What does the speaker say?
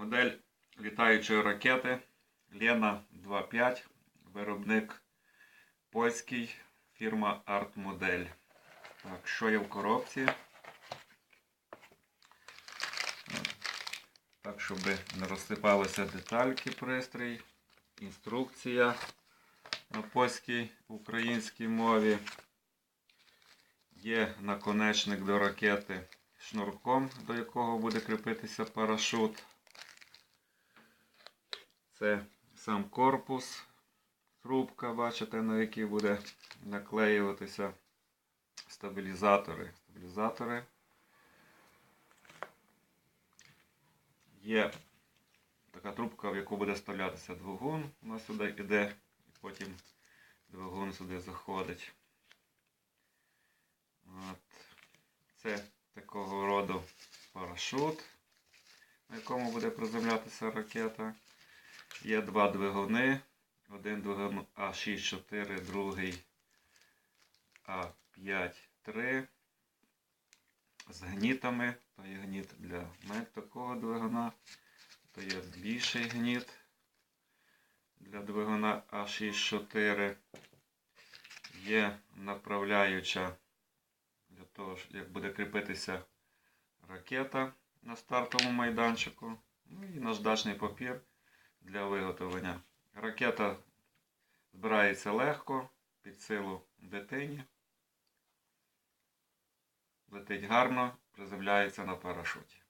Модель літаючої ракети Лена 2.5, виробник польський, фірма Art Модель. Так, що є в коробці? Так, щоб не розсипалися детальки пристрій, інструкція на польській українській мові. Є наконечник до ракети шнурком, до якого буде кріпитися парашут. Це сам корпус, трубка, бачите, на якій буде наклеюватися стабілізатори. Стабілізатори. Є така трубка, в яку буде вставлятися двигун. Нас сюди йде, і потім двигун сюди заходить. От. Це такого роду парашут, на якому буде приземлятися ракета. Є два двигуни. Один двигун А6-4, другий А5-3 з гнітами. То є гніт для мек такого двигуна. То є більший гніт для двигуна А6-4. Є направляюча для того, як буде кріпитися ракета на стартовому майданчику. Ну і наждачний папір для виготовлення. Ракета збирається легко, під силу дитині. Летить гарно, приземляється на парашуті.